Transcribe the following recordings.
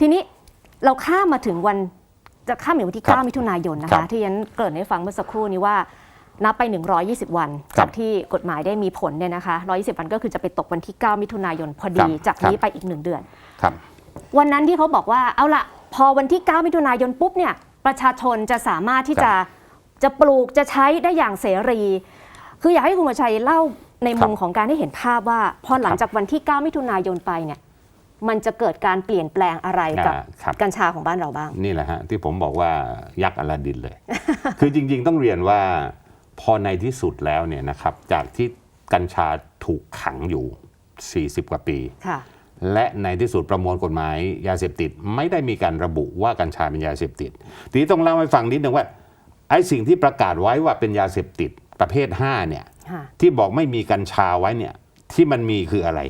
ทีนี้เราข้ามมาถึงวันจะข้ามถึงวันที่ครับ9มิถุนายนนะครัคะบที่ฉันเกริ่นให้ฟังเมื่อสักครู่นี้ว่านับไป 120 วัน ครับจากที่กฎหมายได้มีผลเนี่ยนะคะ 120 วันก็คือจะไปตกวันที่ 9 มิถุนายนพอครัดีบจากครับนี้ไปอีกหนึ่งเดือน ครับ วันนั้นที่เขาบอกว่าเอาละพอวันที่ 9 มิถุนายนปุ๊บเนี่ยประชาชนจะสามารถที่จะจะปลูกจะใช้ได้อย่างเสรี คืออยากให้คุณวชัยเล่าในมุมครับของการให้เห็นภาพว่า พอหลังครับ จากวันที่ 9 มิถุนายนไปเนี่ย มันจะเกิดการเปลี่ยนแปลงอะไรกับอ่าครับ กัญชาของบ้านเราบ้าง นี่แหละฮะที่ผมบอกว่ายักษ์อลาดินเลย คือจริง ๆ ต้องเรียนว่าพอในที่สุดแล้วเนี่ยนะครับจากที่กัญชาถูกขังอยู่ 40 กว่าปี ค่ะ และในที่สุดประมวลกฎหมายยาเสพติดไม่ได้มีการระบุว่ากัญชาเป็นยาเสพติด ทีนี้ต้องเล่าให้ฟังนิดนึงว่าไอ้สิ่งที่ประกาศไว้ว่าเป็นยาเสพติดประเภท5เนี่ยค่ะ ที่บอกไม่มีกัญชาไว้เนี่ยที่มันมีคืออะไร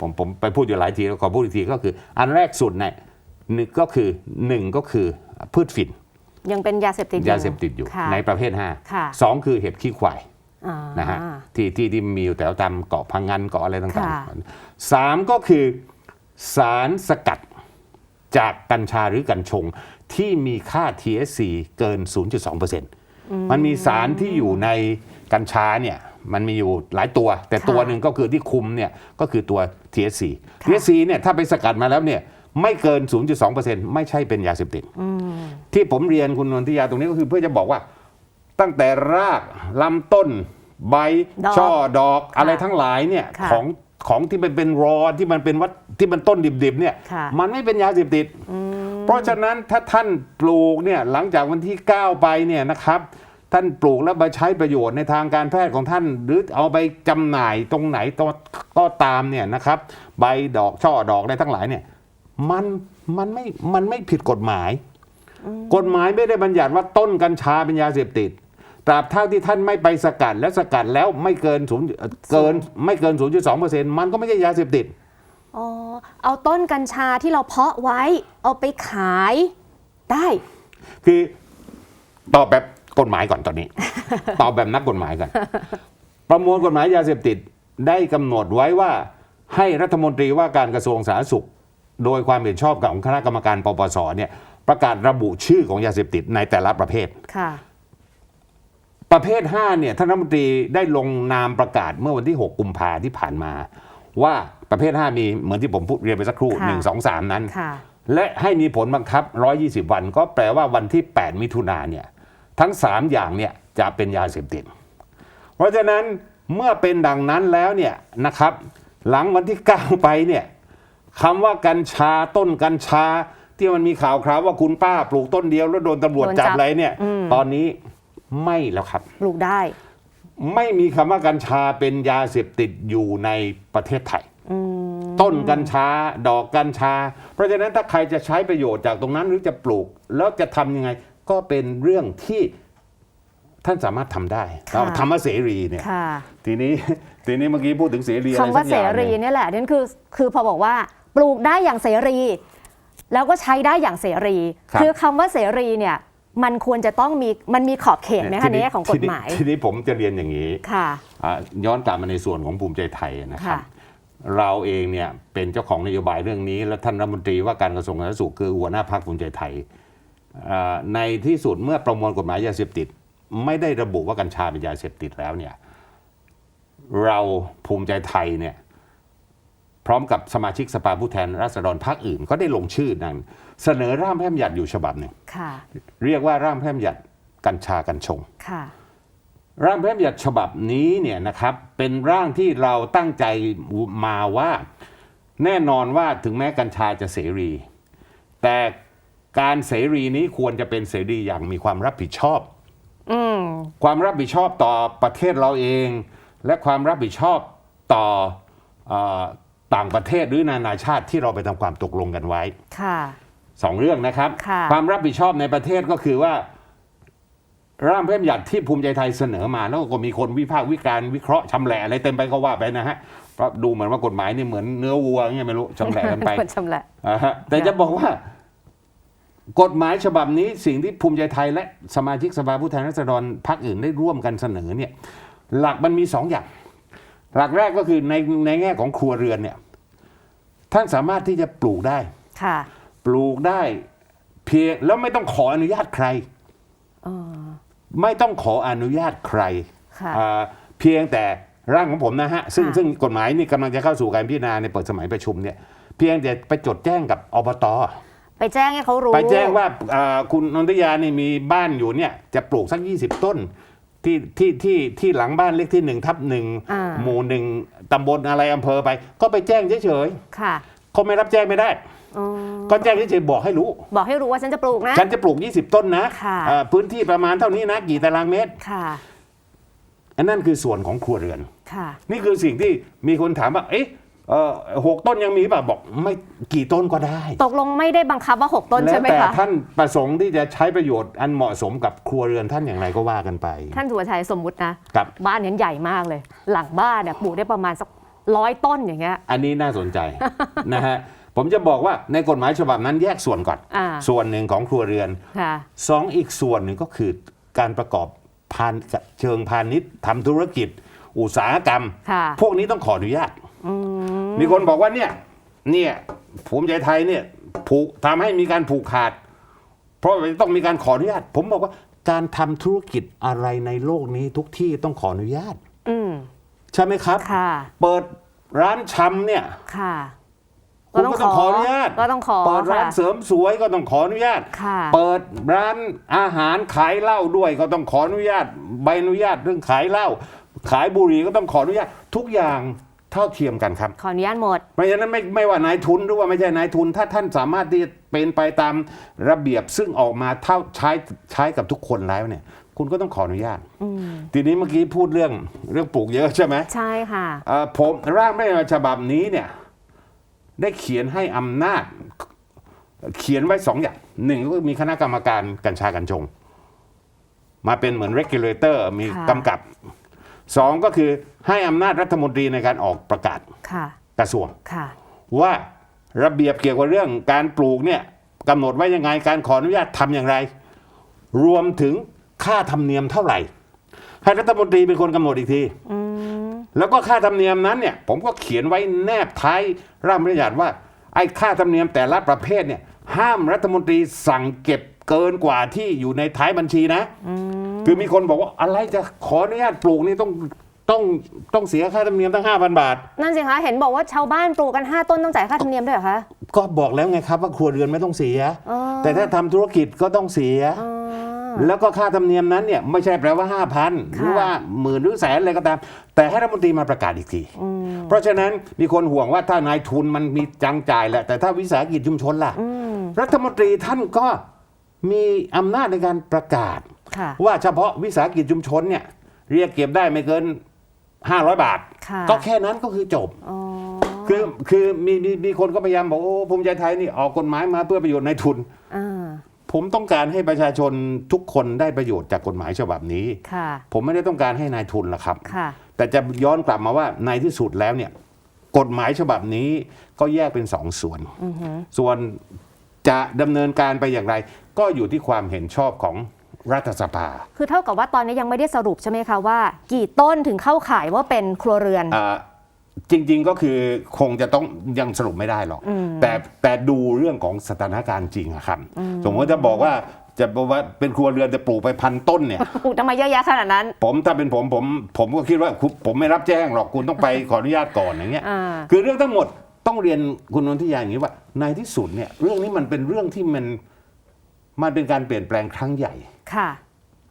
ผมผมไปพูดอยู่หลายทีแล้วขอพูดอีกทีก็คือ อันแรกสุดเนี่ยหนึ่งก็คือหนึ่งก็คือพืชฝิ่นยังเป็นยาเสพติดยาเสพติดอยู่ค่ะในประเภทค่ะ5สองคือเห็บขี้ควายอ่านะฮะที่ที่ที่มีอยู่แถวตามเกาะพังงันเกาะอะไรต่างค่ะๆสามก็คือสารสกัดจากกัญชาหรือกัญชงที่มีค่า THC เกิน 0.2%มันมีสารที่อยู่ในกัญชาเนี่ย มันมีอยู่หลายตัว แต่ค่ะตัวหนึ่งก็คือที่คุมเนี่ยก็คือตัว THC THC เนี่ยถ้าไปสกัดมาแล้วเนี่ยไม่เกิน 0.2%ไม่ใช่เป็นยาเสพติดที่ผมเรียนคุณนนทิยาตรงนี้ก็คือเพื่อจะบอกว่า ตั้งแต่รากลำต้น ใบดอกช่อดอกค่ะอะไรทั้งหลายเนี่ยค่ะของของที่มันเป็นรอที่มันเป็นวัตที่มันต้นดิบๆเนี่ยค่ะมันไม่เป็นยาเสพติด เพราะฉะนั้นถ้าท่านปลูกเนี่ยหลังจากวันที่ 9 ไปเนี่ยนะครับ ท่านปลูกแล้วมาใช้ประโยชน์ในทางการแพทย์ของท่าน หรือเอาไปจำหน่ายตรงไหนก็ก็ตามเนี่ยนะครับ ใบดอกช่อดอกอะไรทั้งหลายเนี่ยมันมันไม่มันไม่ผิดกฎหมาย กฎหมายไม่ได้บัญญัติว่าต้นกัญชาเป็นยาเสพติดตราบเท่าที่ท่านไม่ไปสกัดและสกัดแล้วไม่เกินศูนย์เกินไม่เกิน0.2%มันก็ไม่ใช่ยาเสพติดอ๋อเอาต้นกัญชาที่เราเพาะไว้ เอาไปขายได้ คือตอบแบบ กฎหมายก่อนตอนนี้ ตอบแบบนักกฎหมายก่อนประมวลกฎหมายยาเสพติดได้กำหนดไว้ว่าให้รัฐมนตรีว่าการกระทรวงสาธารณสุข โดยความเห็นชอบของคณะกรรมการปปสเนี่ยประกาศระบุชื่อของยาเสพติดในแต่ละประเภทค่ะประเภท5เนี่ยท่านรัฐมนตรีได้ลงนามประกาศเมื่อวันที่ 6 กุมภาที่ผ่านมา ว่าประเภท 5 มีเหมือนที่ผมพูดเรียนไปสักครู่ค่ะ1 2 3 นั้นค่ะและให้มีผลบังคับ 120 วัน ก็แปลว่าวันที่ 8 มิถุนาเนี่ย ทั้ง 3 อย่างเนี่ยจะเป็นยาเสพติด เพราะฉะนั้นเมื่อเป็นดังนั้นแล้วเนี่ยนะครับหลังวันที่ 9 ไปเนี่ยคำว่ากัญชาต้นกัญชาที่มันมีข่าวคราวว่าคุณป้าปลูกต้นเดียวแล้วโดนตำรวจโดนจัจับบอะไรเนี่ยอืมตอนนี้ไม่แล้วครับปลูกได้ ไม่มีคำว่ากัญชาเป็นยาเสพติดอยู่ในประเทศไทยอืมต้นกัญชา ดอกกัญชา เพราะฉะนั้นถ้าใครจะใช้ประโยชน์จากตรงนั้นหรือจะปลูก แล้วจะทำยังไง ก็เป็นเรื่องที่ท่านสามารถทำได้ค่ะเราทำว่าเสรีเนี่ยค่ะทีนี้ทีนี้เมื่อกี้พูดถึงเสรีอะไรคำว่าสักอเสย่างรีเนี่ยเนี่ยแหละนั่นคือคือพอบอกว่าปลูกได้อย่างเสรี แล้วก็ใช้ได้อย่างเสรีครับอคำว่าเสรีเนี่ยมันควรจะต้องมีมันมีขอบเขตไหมคะในแง่ของกฎหมาย ทีนี้ทีนี้ผมจะเรียนอย่างนี้ค่ะอะย้อนกลับมาในส่วนของภูมิใจไทยนะครับค่ะเราเองเนี่ยเป็นเจ้าของนโยบายเรื่องนี้ และท่านรัฐมนตรีว่าการกระทรวงสาธารณสุขคือหัวหน้าพรรคภูมิใจไทยอ่า ในที่สุดเมื่อประมวลกฎหมายยาเสพติด ไม่ได้ระบุว่ากัญชาเป็นยาเสพติดแล้วเนี่ยเราภูมิใจไทยเนี่ยพร้อมกับสมาชิกสภาผู้แทนราษฎรพรรคอื่น ก็ได้ลงชื่อนั้น เสนอร่างแพร่มหยัดอยู่ฉบับหนึ่งค่ะเรียกว่าร่างแพร่มหยัดกัญชากัญชงค่ะร่างพระราชบัญญัติฉบับนี้เนี่ยนะครับเป็นร่างที่เราตั้งใจมาว่า แน่นอนว่าถึงแม้กัญชาจะเสรี แต่ การเสรีนี้ควรจะเป็นเสรีอย่างมีความรับผิดชอบอืมความรับผิดชอบต่อประเทศเราเอง และความรับผิดชอบต่อเออต่างประเทศหรือนานาชาติที่เราไปทำความตกลงกันไว้ค่ะสองเรื่องนะครับค่ะความรับผิดชอบในประเทศก็คือว่า ร่างพระราชบัญญัติที่ภูมิใจไทยเสนอมา แล้วก็มีคนวิพากษ์วิจารณ์วิเคราะห์ชำแหละอะไรเต็มไปก็ว่าไปนะฮะเพราะดูเหมือนว่ากฎหมายนี่เหมือนเนื้อวัวเงี้ยไม่รู้ชำแหละกันไปคนชำแหละอ่าฮะแต่จะบอกว่า กฎหมายฉบับนี้สิ่งที่ภูมิใจไทยและสมาชิกสภาผู้แทนราษฎรพรรคอื่นได้ร่วมกันเสนอเนี่ยหลักมันมีสองอย่าง หลักแรกก็คือในในแง่ของครัวเรือนเนี่ยท่านสามารถที่จะปลูกได้ค่ะปลูกได้เพียงแล้วไม่ต้องขออนุญาตใครเออไม่ต้องขออนุญาตใครค่ะอ่าเพียงแต่ร่างของผมนะฮะซึ่งค่ะซึ่งกฎหมายนี่กำลังจะเข้าสู่การพิจารณาในเปิดสมัยประชุมเนี่ยเพียงแต่ไปจดแจ้งกับอบต ไปแจ้งให้เขารู้ ไปแจ้งว่าอ่าคุณนนทยานี่มีบ้านอยู่เนี่ยจะปลูกสัก 20 ต้น ที่ที่ที่ที่หลังบ้านเลขที่หนึ่งทับหนึ่งอ่า หมู่หนึ่งตำบลอะไรอำเภอไป ก็ไปแจ้งเฉยค่ะๆเขาไม่รับแจ้งไม่ได้ อ๋อก็แจ้งเฉยๆบอกให้รู้ บอกให้รู้ว่าฉันจะปลูกนะ ฉันจะปลูก 20 ต้นนะค่ะอ่าพื้นที่ประมาณเท่านี้นะ กี่ตารางเมตร ค่ะอันนั้นคือส่วนของครัวเรือน ค่ะ นี่คือสิ่งที่มีคนถามว่า เอ๊ะ เอ่อหกต้นยังมีป่ะบอกไม่กี่ต้นก็ได้ ตกลงไม่ได้บังคับว่า 6 ต้นแล้ใช่วไหมแต่คะท่านประสงค์ที่จะใช้ประโยชน์อันเหมาะสมกับครัวเรือนท่านอย่างไรก็ว่ากันไป ท่านสุวชัยสมมุตินะกับ บ้านเนี้ใหญ่มากเลย หลังบ้านเนี่ยปลูกได้ประมาณสักร้อยต้นอย่างเงี้ย อันนี้น่าสนใจ นะฮะผมจะบอกว่าในกฎหมายฉบับนั้นแยกส่วนก่อน อ่า ส่วนหนึ่งของครัวเรือน ค่ะ สองอีกส่วนหนึ่งก็คือการประกอบพานเชิงพาณิชย์ทำธุรกิจ อุตสาหกรรม ค่ะ พวกนี้ต้องขออนุญาต อืม มีคนบอกว่าเนี่ยเนี่ยภูมิใจไทยเนี่ยผูกทำให้มีการผูกขาด เพราะว่าต้องมีการขออนุญาต ผมบอกว่าการทำธุรกิจอะไรในโลกนี้ทุกที่ต้องขออนุญาตอืมใช่ไหมครับค่ะเปิดร้านชำเนี่ยค่ะคุณก็ต้องขออนุญาตก็ต้องขอเปิดร้านค่ะเสริมสวยก็ต้องขออนุญาตค่ะเปิดร้านอาหารขายเหล้าด้วยก็ต้องขออนุญาต ใบอนุญาตเรื่องขายเหล้าขายบุหรี่ก็ต้องขออนุญาตทุกอย่าง เท่าเทียมกันครับ ขออนุญาตหมด เพราะฉะนั้นไม่ไม่ว่านายทุนหรือว่าไม่ใช่นายทุน ถ้าท่านสามารถที่จะเป็นไปตามระเบียบซึ่งออกมาเท่าใช้ใช้กับทุกคนแล้วเนี่ย คุณก็ต้องขออนุญาต อืมทีนี้เมื่อกี้พูดเรื่องเรื่องปลูกเยอะใช่ไหมใช่ค่ะ เอ่อผมร่างไม่ฉบับนี้เนี่ย ได้เขียนให้อำนาจ เขียนไว้สองอย่างหนึ่งก็คือมีคณะกรรมการกัญชากัญชง มาเป็นเหมือน regulator มีค่ะ กำกับ สองก็คือให้อำนาจรัฐมนตรีในการออกประกาศค่ะกระทรวงค่ะ ว่าระเบียบเกี่ยวกับเรื่องการปลูกเนี่ยกำหนดไว้ยังไงการขออนุญาตทำอย่างไร รวมถึงค่าธรรมเนียมเท่าไหร่ ให้รัฐมนตรีเป็นคนกำหนดอีกทีอืมแล้วก็ค่าธรรมเนียมนั้นเนี่ย ผมก็เขียนไว้แนบท้ายร่างบัญญัติว่าไอ้ค่าธรรมเนียมแต่ละประเภทเนี่ยห้ามรัฐมนตรีสั่งเก็บ เกินกว่าที่อยู่ในท้ายบัญชีนะอืมคือมีคนบอกว่าอะไรจะขออนุญาตปลูกนี่ต้องต้องต้องเสียค่าธรรมเนียมตั้ง5,000 บาท นั่นสิคะเห็นบอกว่าชาวบ้านปลูกกัน 5 ต้นต้องจ่ายค่าธรรมเนียมด้วยเหรอคะ ก็บอกแล้วไงครับว่าครัวเรือนไม่ต้องเสียอ๋อแต่ถ้าทำธุรกิจก็ต้องเสียอ๋อแล้วก็ค่าธรรมเนียมนั้นเนี่ยไม่ใช่แปลว่า 5,000 หรือว่าหมื่นหรือแสนอะไรก็ตาม แต่ให้รัฐมนตรีมาประกาศอีกทีอืมเพราะฉะนั้นมีคนห่วงว่าถ้านายทุนมันมีจังจ่ายแหละแต่ถ้าวิสาหกิจชุมชนล่ะอืมรัฐมนตรีท่านก็ มีอำนาจในการประกาศค่ะว่าเฉพาะวิสาหกิจชุมชนเนี่ยเรียกเก็บได้ไม่เกิน 500 บาทค่ะก็แค่นั้นก็คือจบอ๋อคือคือมีมีมีคนก็พยายามบอกโอ้ภูมิใจไทยนี่ออกกฎหมายมาเพื่อประโยชน์ในทุนอ่าผมต้องการให้ประชาชนทุกคนได้ประโยชน์จากกฎหมายฉบับนี้ค่ะผมไม่ได้ต้องการให้นายทุนละครับค่ะแต่จะย้อนกลับมาว่าในที่สุดแล้วเนี่ย กฎหมายฉบับนี้ก็แยกเป็นสองส่วนอือหือส่วนจะดำเนินการไปอย่างไรก็อยู่ที่ความเห็นชอบของรัฐสภา คือเท่ากับว่าตอนนี้ยังไม่ได้สรุปใช่ไหมคะว่า กี่ต้นถึงเข้าข่ายว่าเป็นครัวเรือนอ่าจริง ๆก็คือคงจะต้องยังสรุปไม่ได้หรอกอืมแต่แต่ดูเรื่องของสถานการณ์จริงอะครับ สมมติจะบอกว่าจะบอกว่าเป็นครัวเรือนจะปลูกไปพันต้นเนี่ยปลูกทำไมเยอะแยะขนาดนั้น ผมถ้าเป็นผมผมผมก็คิดว่าคุณผมไม่รับแจ้งหรอกคุณต้องไปขออนุญาตก่อนอย่างเงี้ยอ่าคือเรื่องทั้งหมดต้องเรียนคุณนนทิยาอย่างนี้ว่าในที่สุดเนี่ยเรื่องนี้มันเป็นเรื่องที่มัน มันเป็นการเปลี่ยนแปลงครั้งใหญ่ ค่ะ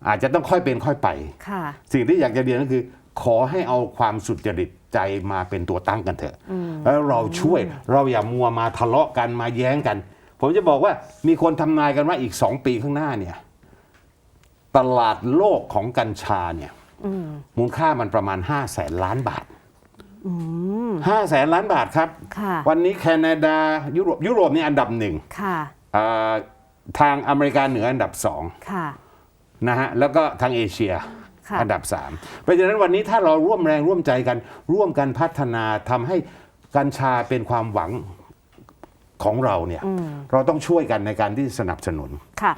อาจจะต้องค่อยเป็นค่อยไป ค่ะ สิ่งที่อยากจะเรียนก็คือ ขอให้เอาความสุจริตใจมาเป็นตัวตั้งกันเถอะ แล้วเราช่วยเราอย่ามัวมาทะเลาะกันมาแย้งกัน ผมจะบอกว่ามีคนทำนายกันว่าอีกสองปีข้างหน้าเนี่ย ตลาดโลกของกัญชาเนี่ยอืมมูลค่ามันประมาณ5 0 0แสนล้านบาทอืม5 0 0แสนล้านบาทครับค่ะวันนี้แคนาดายุโรปยุโรปนี่อันดับหนึ่งค่ะอ่า ทางอเมริกาเหนืออันดับสองค่ะ นะฮะแล้วก็ทางเอเชียค่ะ อันดับสามเพราะฉะนั้นวันนี้ถ้าเราร่วมแรงร่วมใจกัน ร่วมกันพัฒนาทำให้กัญชาเป็นความหวังของเราเนี่ยอืมเราต้องช่วยกันในการที่สนับสนุน ค่ะ